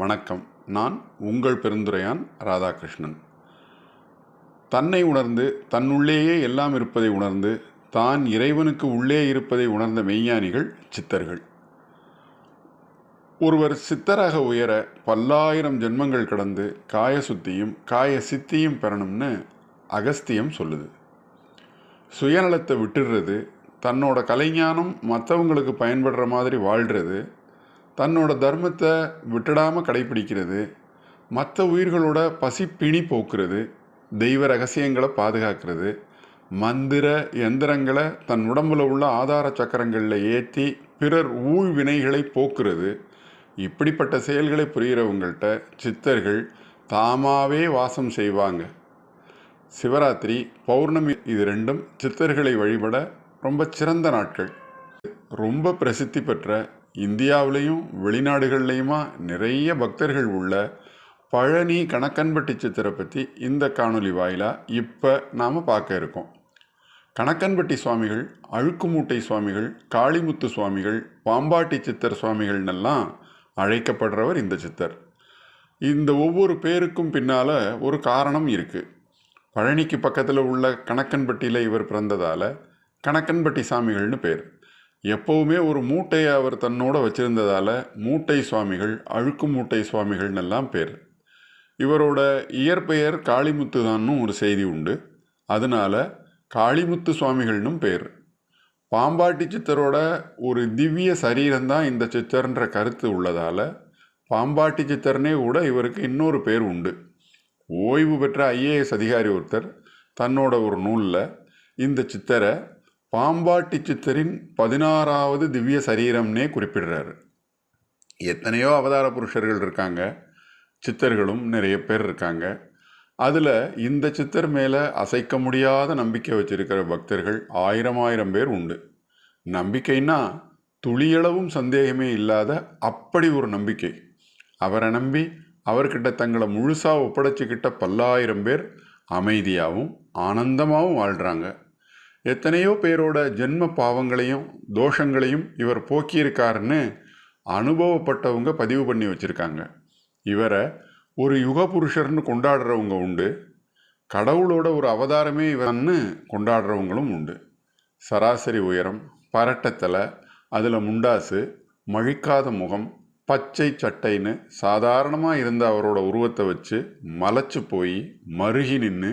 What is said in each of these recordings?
வணக்கம். நான் உங்கள் பெருந்துரையான் ராதாகிருஷ்ணன். தன்னை உணர்ந்து தன்னுள்ளேயே எல்லாம் இருப்பதை உணர்ந்து தான் இறைவனுக்கு உள்ளே இருப்பதை உணர்ந்த மெய்ஞானிகள் சித்தர்கள். ஒருவர் சித்தராக உயர பல்லாயிரம் ஜென்மங்கள் கடந்து காய சுத்தியும் காய சித்தியும் பெறணும்னு அகஸ்தியம் சொல்லுது. சுயநலத்தை விட்டுடுறது தன்னோட கலைஞானம் மற்றவங்களுக்கு பயன்படுற மாதிரி வாழ்கிறது தன்னோட தர்மத்தை விட்டுடாமல் கடைப்பிடிக்கிறது மற்ற உயிர்களோட பசி பிணி போக்குறது தெய்வ ரகசியங்களை பாதுகாக்கிறது மந்திர எந்திரங்களை தன் உடம்புல உள்ள ஆதார சக்கரங்களில் ஏற்றி பிறர் ஊழ்வினைகளை போக்குறது இப்படிப்பட்ட செயல்களை புரிகிறவங்கள்ட்ட சித்தர்கள் தாமாவே வாசம் செய்வாங்க. சிவராத்திரி பௌர்ணமி இது ரெண்டும் சித்தர்களை வழிபட ரொம்ப சிறந்த நாட்கள். ரொம்ப பிரசித்தி பெற்ற இந்தியாவிலையும் வெளிநாடுகள்லையுமா நிறைய பக்தர்கள் உள்ள பழனி கணக்கன்பட்டி சித்தரை பற்றி இந்த காணொலி வாயிலாக இப்போ நாம் பார்க்க இருக்கோம். கணக்கன்பட்டி சுவாமிகள் அழுக்குமூட்டை சுவாமிகள் காளிமுத்து சுவாமிகள் பாம்பாட்டி சித்தர் சுவாமிகள்னெல்லாம் அழைக்கப்படுறவர் இந்த சித்தர். இந்த ஒவ்வொரு பேருக்கும் பின்னால் ஒரு காரணம் இருக்குது பழனிக்கு பக்கத்தில் உள்ள கணக்கன்பட்டியில் இவர் பிறந்ததால் கணக்கன்பட்டி சாமிகள்னு பேர். எப்போவுமே ஒரு மூட்டையை அவர் தன்னோட வச்சிருந்ததால் மூட்டை சுவாமிகள் அழுக்கு மூட்டை சுவாமிகள்னெல்லாம் பேர். இவரோட இயற்பெயர் காளிமுத்து தான்னும் ஒரு செய்தி உண்டு. அதனால் காளிமுத்து சுவாமிகள்னும் பேர். பாம்பாட்டி சித்தரோட ஒரு திவ்ய சரீரம்தான் இந்த சித்தர்ன்ற கருத்து உள்ளதால் பாம்பாட்டி சித்தர்னே கூட இவருக்கு இன்னொரு பேர் உண்டு. ஓய்வு பெற்ற ஐஏஎஸ் அதிகாரி ஒருத்தர் தன்னோட ஒரு நூலில் இந்த சித்தரை பாம்பாட்டி சித்தரின் பதினாறாவது திவ்ய சரீரம்னே குறிப்பிடுறாரு. எத்தனையோ அவதார புருஷர்கள் இருக்காங்க சித்தர்களும் நிறைய பேர் இருக்காங்க. அதில் இந்த சித்தர் மேலே அசைக்க முடியாத நம்பிக்கை வச்சிருக்கிற பக்தர்கள் ஆயிரம் ஆயிரம் பேர் உண்டு. நம்பிக்கைன்னா துளியளவும் சந்தேகமே இல்லாத அப்படி ஒரு நம்பிக்கை. அவரை நம்பி அவர்கிட்ட தங்களை முழுசாக ஒப்படைச்சிக்கிட்ட பல்லாயிரம் பேர் அமைதியாகவும் ஆனந்தமாகவும் வாழ்கிறாங்க எத்தனையோ பேரோட ஜென்ம பாவங்களையும் தோஷங்களையும் இவர் போக்கியிருக்காருன்னு அனுபவப்பட்டவங்க பதிவு பண்ணி வச்சுருக்காங்க. இவரை ஒரு யுக புருஷர்னு கொண்டாடுறவங்க உண்டு. கடவுளோட ஒரு அவதாரமே இவன்னு கொண்டாடுறவங்களும் உண்டு. சராசரி உயரம் பரட்டத்தலை அதில் முண்டாசு மழிக்காத முகம் பச்சை சட்டைன்னு சாதாரணமாக இருந்த அவரோட உருவத்தை வச்சு மலைச்சு போய் மருகி நின்று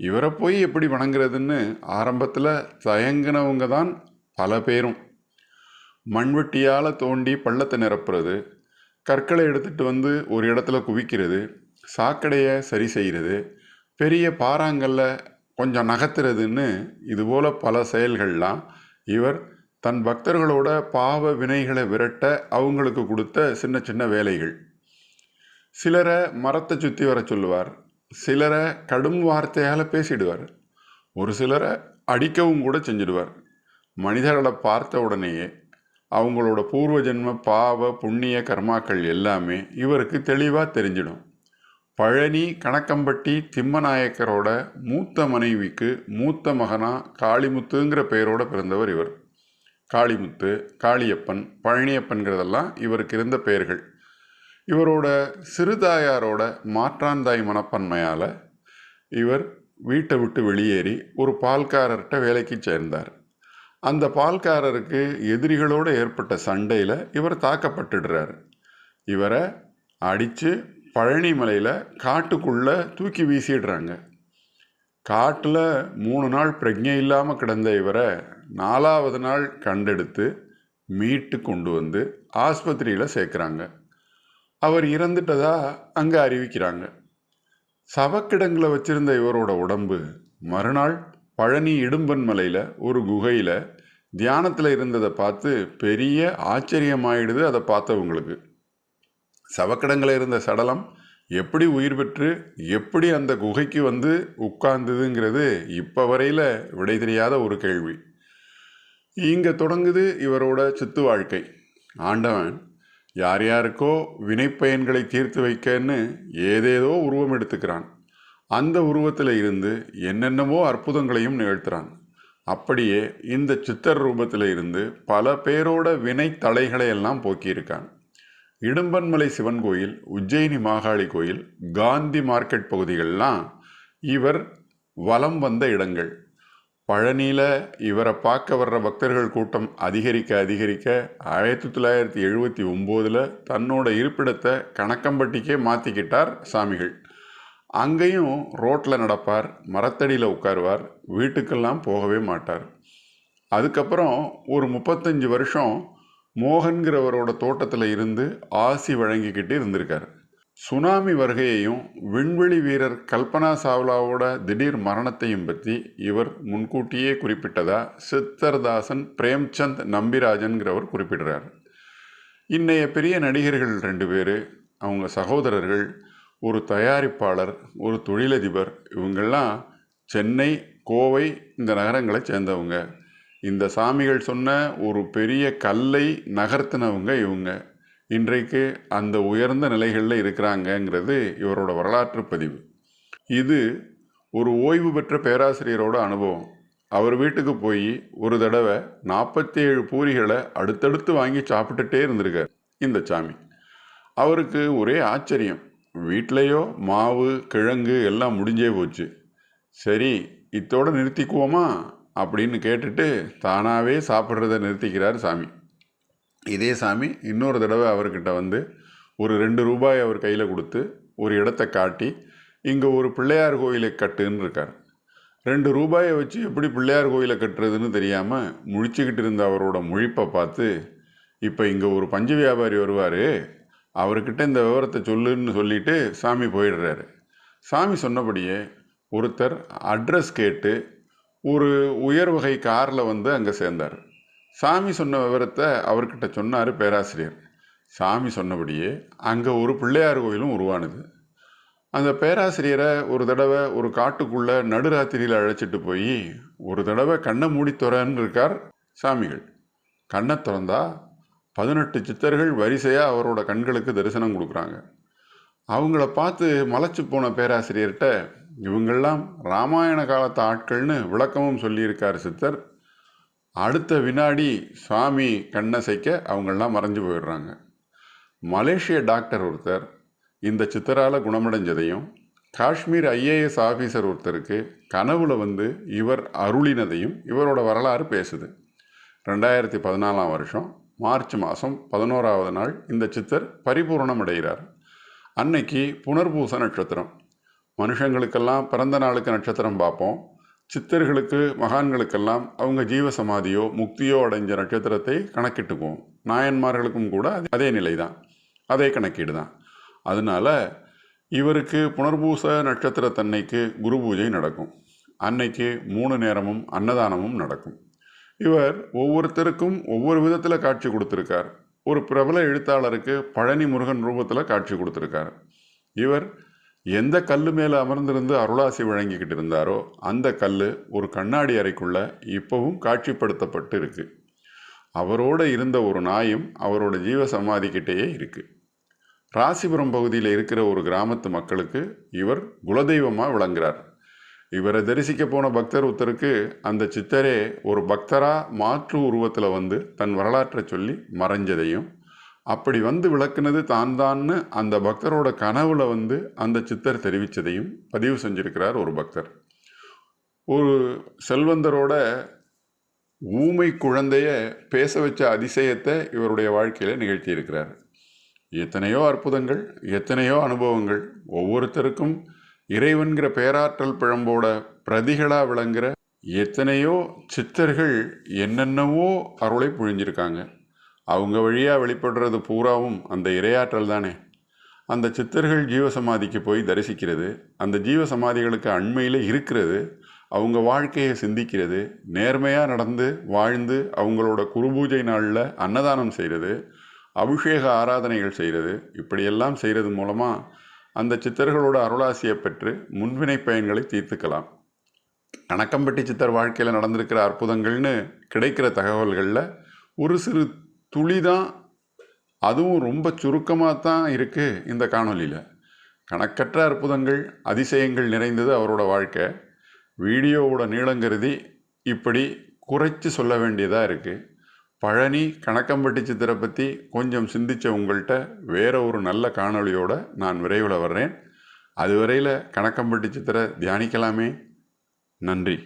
இவரை போய் எப்படி வணங்குறதுன்னு ஆரம்பத்தில் தயங்கினவங்க தான் பல பேரும். மண்வெட்டியால் தோண்டி பள்ளத்தை நிரப்புறது கற்களை எடுத்துகிட்டு வந்து ஒரு இடத்துல குவிக்கிறது சாக்கடையை சரி செய்கிறது பெரிய பாறாங்கல்ல கொஞ்சம் நகர்த்துறதுன்னு இதுபோல் பல செயல்கள்லாம் இவர் தன் பக்தர்களோட பாவ வினைகளை விரட்ட அவங்களுக்கு கொடுத்த சின்ன சின்ன வேலைகள். சிலரை மரத்தை சுற்றி வர சொல்லுவார் சிலரை கடும் வார்த்தையால் பேசிடுவார். ஒரு சிலரை அடிக்கவும் கூட செஞ்சிடுவார். மனிதர்களை பார்த்த உடனேயே அவங்களோட பூர்வ ஜென்ம பாவ புண்ணிய கர்மாக்கள் எல்லாமே இவருக்கு தெளிவாக தெரிஞ்சிடும். பழனி கணக்கம்பட்டி திம்மநாயக்கரோட மூத்த மனைவிக்கு மூத்த மகனா காளிமுத்துங்கிற பெயரோட பிறந்தவர் இவர். காளிமுத்து காளியப்பன் பழனியப்பன்கிறதெல்லாம் இவருக்கு இருந்த பெயர்கள். இவரோட சிறுதாயாரோட மாற்றாந்தாய் மனப்பன்மையால் இவர் வீட்டை விட்டு வெளியேறி ஒரு பால்காரர்கிட்ட வேலைக்கு சேர்ந்தார். அந்த பால்காரருக்கு எதிரிகளோடு ஏற்பட்ட சண்டையில் இவர் தாக்கப்பட்டுடுறார். இவரை அடித்து பழனிமலையில் காட்டுக்குள்ளே தூக்கி வீசிடுறாங்க. காட்டில் மூணு நாள் பிரஜை இல்லாமல் கிடந்த இவரை நாலாவது நாள் கண்டெடுத்து மீட்டு கொண்டு வந்து ஆஸ்பத்திரியில் சேர்க்குறாங்க. அவர் இறந்துட்டதா அங்கே அறிவிக்கிறாங்க. சவக்கிடங்களை வச்சிருந்த இவரோட உடம்பு மறுநாள் பழனி இடும்பன் மலையில் ஒரு குகையில் தியானத்தில் இருந்ததை பார்த்து பெரிய ஆச்சரியமாயிடுது அதை பார்த்தவங்களுக்கு. சவக்கிடங்களில் இருந்த சடலம் எப்படி உயிர் பெற்று எப்படி அந்த குகைக்கு வந்து உட்கார்ந்ததுங்கிறது இப்போ வரையில் விடை தெரியாத ஒரு கேள்வி. இங்கே தொடங்குது இவரோட சித்து வாழ்க்கை. ஆண்டவன் யார் யாருக்கோ வினைப்பயன்களை தீர்த்து வைக்கன்னு ஏதேதோ உருவம் எடுத்துக்கிறான். அந்த உருவத்தில் இருந்து என்னென்னவோ அற்புதங்களையும் நிகழ்த்துறான். அப்படியே இந்த சித்தர் ரூபத்தில் இருந்து பல பேரோட வினை தலைகளை எல்லாம் போக்கியிருக்கான். இடும்பன்மலை சிவன் கோயில் உஜ்ஜயினி மாகாளி கோயில் காந்தி மார்க்கெட் பகுதிகள்லாம் இவர் வலம் வந்த இடங்கள். பழனியில் இவரை பார்க்க வர்ற பக்தர்கள் கூட்டம் அதிகரிக்க அதிகரிக்க ஆயிரத்தி தொள்ளாயிரத்தி எழுபத்தி ஒம்போதில் தன்னோட இருப்பிடத்தை கணக்கம்பட்டிக்கே மாற்றிக்கிட்டார் சாமிகள். அங்கேயும் ரோட்டில் நடப்பார் மரத்தடியில் உட்காருவார் வீட்டுக்கெல்லாம் போகவே மாட்டார். அதுக்கப்புறம் ஒரு முப்பத்தஞ்சு வருஷம் மோகன்கிறவரோட தோட்டத்தில் இருந்து ஆசி வழங்கிக்கிட்டு இருந்திருக்கார். சுனாமி வருகையையும் விண்வெளி வீரர் கல்பனா சாவ்லாவோட திடீர் மரணத்தையும் பற்றி இவர் முன்கூட்டியே குறிப்பிட்டதா சித்தர்தாசன் பிரேம்சந்த் நம்பிராஜன்கிறவர் குறிப்பிடுறார். இன்றைய பெரிய நடிகர்கள் ரெண்டு பேர் அவங்க சகோதரர்கள் ஒரு தயாரிப்பாளர் ஒரு தொழிலதிபர் இவங்கெல்லாம் சென்னை கோவை இந்த நகரங்களை சேர்ந்தவங்க. இந்த சாமிகள் சொன்ன ஒரு பெரிய கல்லை நகர்த்தினவங்க இவங்க. இன்றைக்கு அந்த உயர்ந்த நிலைகளில் இருக்கிறாங்கங்கிறது இவரோட வரலாற்று பதிவு. இது ஒரு ஓய்வு பெற்ற பேராசிரியரோட அனுபவம். அவர் வீட்டுக்கு போய் ஒரு தடவை நாற்பத்தி ஏழு பூரிகளை அடுத்தடுத்து வாங்கி சாப்பிட்டுட்டே இருந்திருக்கார் இந்த சாமி. அவருக்கு ஒரே ஆச்சரியம். வீட்டிலையோ மாவு கிழங்கு எல்லாம் முடிஞ்சே போச்சு. சரி இத்தோட நிறுத்திக்குவோமா? அப்படின்னு கேட்டுட்டு தானாகவே சாப்பிட்றத நிறுத்திக்கிறார் சாமி. இதே சாமி இன்னொரு தடவை அவர்கிட்ட வந்து ஒரு ரெண்டு ரூபாய் அவர் கையில் கொடுத்து ஒரு இடத்த காட்டி இங்கே ஒரு பிள்ளையார் கோயிலை கட்டுன்னு இருக்கார். ரெண்டு ரூபாயை வச்சு எப்படி பிள்ளையார் கோயிலை கட்டுறதுன்னு தெரியாமல் முழிச்சுக்கிட்டு இருந்த அவரோட முழிப்பை பார்த்து இப்போ இங்கே ஒரு பஞ்சு வியாபாரி வருவார் அவர்கிட்ட இந்த விவரத்தை சொல்லுன்னு சொல்லிட்டு சாமி போயிடுறாரு. சாமி சொன்னபடியே ஒருத்தர் அட்ரஸ் கேட்டு ஒரு உயர் வகை காரில் வந்து அங்கே சேர்ந்தார். சாமி சொன்ன விவரத்தை அவர்கிட்ட சொன்னார் பேராசிரியர். சாமி சொன்னபடியே அங்கே ஒரு பிள்ளையார் கோயிலும் உருவானது. அந்த பேராசிரியரை ஒரு தடவை ஒரு காட்டுக்குள்ளே நடுராத்திரியில் அழைச்சிட்டு போய் ஒரு தடவை கண்ணை மூடி துறன்னு இருக்கார் சாமிகள். கண்ணை திறந்தா பதினெட்டு சித்தர்கள் வரிசையாக அவரோட கண்களுக்கு தரிசனம் கொடுக்குறாங்க. அவங்கள பார்த்து மலைச்சு போன பேராசிரியர்கிட்ட இவங்கெல்லாம் ராமாயண காலத்து ஆட்கள்னு விளக்கமும் சொல்லியிருக்கார் சித்தர். அடுத்த வினாடி சுவாமி கண்ணசைக்க அவங்கெல்லாம் மறைஞ்சு போயிடுறாங்க. மலேசிய டாக்டர் ஒருத்தர் இந்த சித்தரால் குணமடைஞ்சதையும் காஷ்மீர் ஐஏஎஸ் ஆஃபீஸர் ஒருத்தருக்கு கனவுல வந்து இவர் அருளினதையும் இவரோட வரலாறு பேசுது. ரெண்டாயிரத்தி பதினாலாம் வருஷம் மார்ச் மாதம் பதினோராவது நாள் இந்த சித்தர் பரிபூரணம் அடைகிறார் அன்னைக்கு புனர்பூச நட்சத்திரம். மனுஷங்களுக்கெல்லாம் பிறந்த நாளுக்கு நட்சத்திரம் பார்ப்போம். சித்தர்களுக்கு மகான்களுக்கெல்லாம் அவங்க ஜீவ சமாதியோ முக்தியோ அடைஞ்ச நட்சத்திரத்தை கணக்கிட்டுக்குவோம். நாயன்மார்களுக்கும் கூட அதே- நிலை தான் அதே கணக்கீடு தான் அதனால இவருக்கு புனர்பூச நட்சத்திரத்தன்னைக்கு குரு பூஜை நடக்கும். அன்னைக்கு மூணு நேரமும் அன்னதானமும் நடக்கும். இவர் ஒவ்வொருத்தருக்கும் ஒவ்வொரு விதத்தில் காட்சி கொடுத்துருக்கார். ஒரு பிரபல எழுத்தாளருக்கு பழனி முருகன் ரூபத்தில் காட்சி கொடுத்துருக்கார். இவர் எந்த கல் மேலே அமர்ந்திருந்து அருளாசி வழங்கிக்கிட்டு இருந்தாரோ அந்த கல் ஒரு கண்ணாடி அறைக்குள்ள இப்போவும் காட்சிப்படுத்தப்பட்டு இருக்கு. அவரோட இருந்த ஒரு நாயும் அவரோட ஜீவ சமாதிக்கிட்டேயே இருக்கு. ராசிபுரம் பகுதியில் இருக்கிற ஒரு கிராமத்து மக்களுக்கு இவர் குலதெய்வமாக விளங்குறார். இவரை தரிசிக்க போன பக்தர் ஒருத்தருக்கு அந்த சித்தரே ஒரு பக்தராக மாற்று உருவத்தில் வந்து தன் வரலாற்றை சொல்லி மறைஞ்சதையும் அப்படி வந்து விளக்குனது தான் தான்னு அந்த பக்தரோட கனவுல வந்து அந்த சித்தர் தெரிவித்ததையும் பதிவு செஞ்சிருக்கிறார் ஒரு பக்தர். ஒரு செல்வந்தரோட ஊமை குழந்தைய பேச வச்ச அதிசயத்தை இவருடைய வாழ்க்கையில் நிகழ்த்தியிருக்கிறார். எத்தனையோ அற்புதங்கள் எத்தனையோ அனுபவங்கள் ஒவ்வொருத்தருக்கும் இறைவன்கிற பேராற்றல் பிழம்போட பிரதிகளாக விளங்குற எத்தனையோ சித்தர்கள் என்னென்னவோ அருளை புழிஞ்சிருக்காங்க அவங்க வழியாக வெளிப்படுறது பூராவும் அந்த இரையாற்றல் தானே. அந்த சித்தர்கள் ஜீவசமாதிக்கு போய் தரிசிக்கிறது அந்த ஜீவசமாதிகளுக்கு அண்மையில் இருக்கிறது அவங்க வாழ்க்கையை சிந்திக்கிறது நேர்மையாக நடந்து வாழ்ந்து அவங்களோட குருபூஜை நாளில் அன்னதானம் செய்கிறது அபிஷேக ஆராதனைகள் செய்கிறது இப்படியெல்லாம் செய்கிறது மூலமாக அந்த சித்தர்களோட அருளாசியை பெற்று முன்வினை பயன்களை தீர்த்துக்கலாம். கணக்கம்பட்டி சித்தர் வாழ்க்கையில் நடந்திருக்கிற அற்புதங்கள்னு கிடைக்கிற தகவல்களில் ஒரு சிறு துளி தான் அதுவும் ரொம்ப சுருக்கமாக தான் இருக்குது இந்த காணொலியில் கணக்கற்ற அற்புதங்கள் அதிசயங்கள் நிறைந்தது அவரோட வாழ்க்கை. வீடியோவோட நீளங்கருதி இப்படி குறைச்சி சொல்ல வேண்டியதாக இருக்குது பழனி கணக்கம்பட்டி சித்திரை பற்றி கொஞ்சம் சிந்தித்த உங்கள்கிட்ட வேற ஒரு நல்ல காணொளியோடு நான் விரைவில் வர்றேன். அதுவரையில் கணக்கம்பட்டி சித்திரை தியானிக்கலாமே. நன்றி.